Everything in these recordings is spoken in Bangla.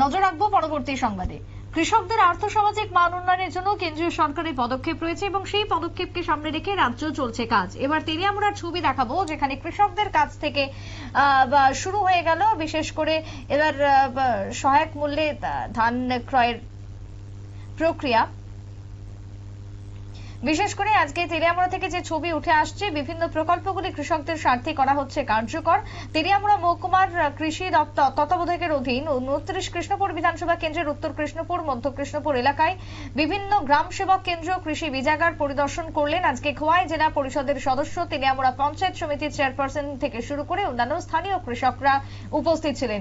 নজর রাখব পরবর্তী সংবাদে। কৃষকদের আর্থসামাজিক মান উন্নয়নের জন্য কেন্দ্রীয় সরকারের পদক্ষেপ রয়েছে এবং সেই পদক্ষেপকে সামনে রেখে রাজ্য চলছে কাজ। এবার তিনি আমরা ছবি দেখাবো যেখানে কৃষকদের কাছ থেকে শুরু হয়ে গেল বিশেষ করে এবার সহায়ক মূল্যে ধান ক্রয়ের প্রক্রিয়া। বিশেষ করে আজকে তেলিয়ামুড়া থেকে যে ছবি উঠে আসছে, বিভিন্ন প্রকল্পগুলি কৃষকদের স্বার্থে করা হচ্ছে কার্যকর। তেলিয়ামুড়া মহকুমার কৃষি দপ্তর তত্ত্বাবধায়কের অধীন উনত্রিশ কৃষ্ণপুর বিধানসভা কেন্দ্রের উত্তর কৃষ্ণপুর, মধ্য কৃষ্ণপুর এলাকায় বিভিন্ন গ্রাম সেবক কেন্দ্র কৃষি বিজাগার পরিদর্শন করলেন আজকে খোয়াই জেলা পরিষদের সদস্য। তেলিয়ামুড়া পঞ্চায়েত সমিতির চেয়ারপারসন থেকে শুরু করে অন্যান্য স্থানীয় কৃষকরা উপস্থিত ছিলেন।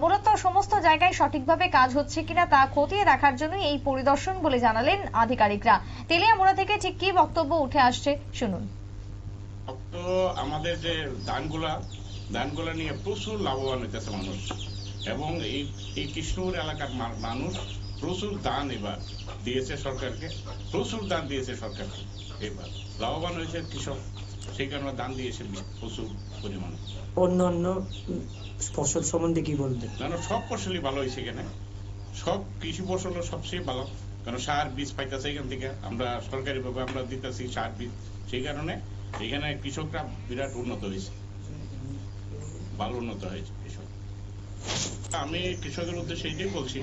মূলত সমস্ত জায়গায় সঠিকভাবে কাজ হচ্ছে কিনা তা খতিয়ে দেখার জন্য এই পরিদর্শন বলে জানালেন আধিকারিকরা। তেলিয়ামুড়া থেকে ঠিক কি বক্তব্য উঠে আসছে? শুনুন। তো আমাদের যে ধানগুলা ধানগুলা নিয়ে প্রচুর লাভবান হইতেছে মানুষ। এবং এই এই কৃষ্ণপুর এলাকার মানুষ প্রচুর দান এবার দিয়েছে সরকারকে। প্রচুর দান দিয়েছে সরকারকে এবার। লাভবান হয়েছে কৃষক সেই কারণে দান দিয়েছে প্রচুর পরিমাণে। অন্য অন্য ফসল সম্বন্ধে কি বলবেন? কেন সব ফসলই ভালো হয়েছে এখানে। সব কৃষি ফসল সবচেয়ে ভালো। কারণ সার বীজ পাইতেছে এখান থেকে? আমরা সরকারি ভাবে আমরা দিতেছি সার বীজ। সেই কারণে এখানে কৃষকরা বিরাট উন্নত হয়েছে। ভালো উন্নত হয়েছে কৃষক। আমি কৃষকের উদ্দেশ্যে এইটাই বলছি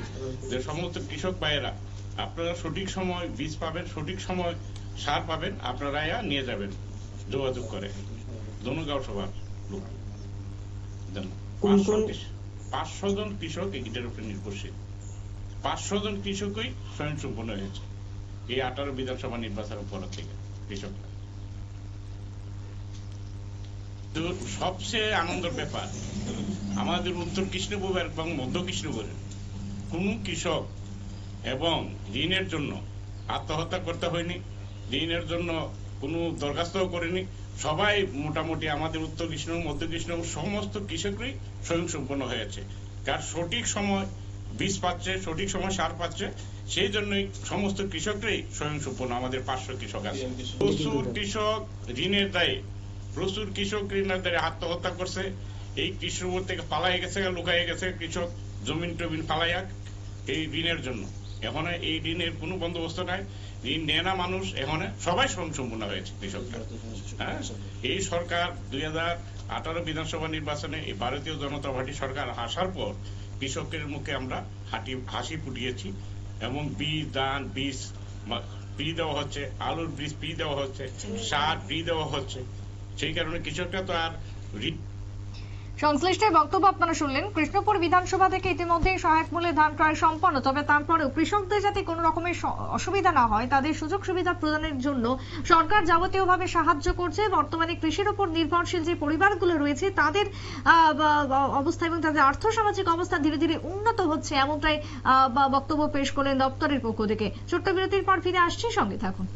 যে সমস্ত কৃষক ভাইয়েরা আপনারা সঠিক সময় বীজ পাবেন সঠিক সময় সার পাবেন আপনারা ইয়া নিয়ে যাবেন যোগাযোগ করে। দনুগাঁও সভার লোক। পাঁচশো কোন- কৃষক- পাঁচশো জন কৃষক এটার উপরে নির্ভরশীল। পাঁচশো জন কৃষকই স্বয়ং সম্পূর্ণ হয়েছে। এই আঠারো বিধানসভা নির্বাচনের পর থেকে কৃষকরা। তো সবচেয়ে আনন্দের ব্যাপার, আমাদের উত্তর কৃষ্ণপুর এবং মধ্য কৃষ্ণপুরের কোন কৃষক এবং ঋণের জন্য আত্মহত্যা করতে হয়নি, ঋণের জন্য কোনো দরখাস্তও করেনি। সবাই মোটামুটি আমাদের উত্তর কৃষ্ণপুর মধ্য কৃষ্ণপুর সমস্ত কৃষকই স্বয়ং সম্পন্ন হয়েছে। কার সঠিক সময় বীজ পাচ্ছে সঠিক সময় সার পাচ্ছে সেই জন্যই সমস্ত কৃষকরাই স্বয়ং সম্পন্ন আমাদের পাঁচশো কৃষক আছে। প্রচুর কৃষক ঋণের দায়ে প্রচুর কৃষক ঋণের দায়ে আত্মহত্যা করছে। এই কৃষ্ণপুর থেকে পালাই গেছে লুকাই গেছে কৃষক জমিন টমিন পালাইয়া এই ঋণের জন্য। এখন এই ঋণের কোনো বন্দোবস্ত নাই। ঋণ নেয় না মানুষ এখন সবাই স্বয়ং সম্পূর্ণ হয়েছে কৃষকরা। হ্যাঁ? এই সরকার দুই হাজার আঠারো বিধানসভা নির্বাচনে এই ভারতীয় জনতা পার্টি সরকার আসার পর কৃষকের মুখে আমরা হাঁটি হাসি ফুটিয়েছি। এবং বীজ দান বীজ ফ্রি দেওয়া হচ্ছে আলুর বীজ ফ্রি দেওয়া হচ্ছে সার ফ্রি দেওয়া হচ্ছে। সেই কারণে কৃষকরা তো আর সংশ্লিষ্টের বক্তব্য আপনারা শুনলেন। কৃষ্ণপুর বিধানসভা থেকে ইতিমধ্যে সহায়ক মূল্যে ধান ক্রয় সম্পন্ন। তবে তারপরেও কৃষকদের যাতে কোনো রকমের অসুবিধা না হয়, তাদের সুযোগ সুবিধা প্রদানের জন্য সরকার যাবতীয়ভাবে সাহায্য করছে। বর্তমানে কৃষির উপর নির্ভরশীল যে পরিবারগুলো রয়েছে, তাদের অবস্থা এবং তাদের আর্থসামাজিক অবস্থা ধীরে ধীরে উন্নত হচ্ছে এমনটাই বক্তব্য পেশ করলেন দপ্তরের পক্ষ থেকে। ছোট্ট বিরতির পর ফিরে আসছি, সঙ্গে থাকুন।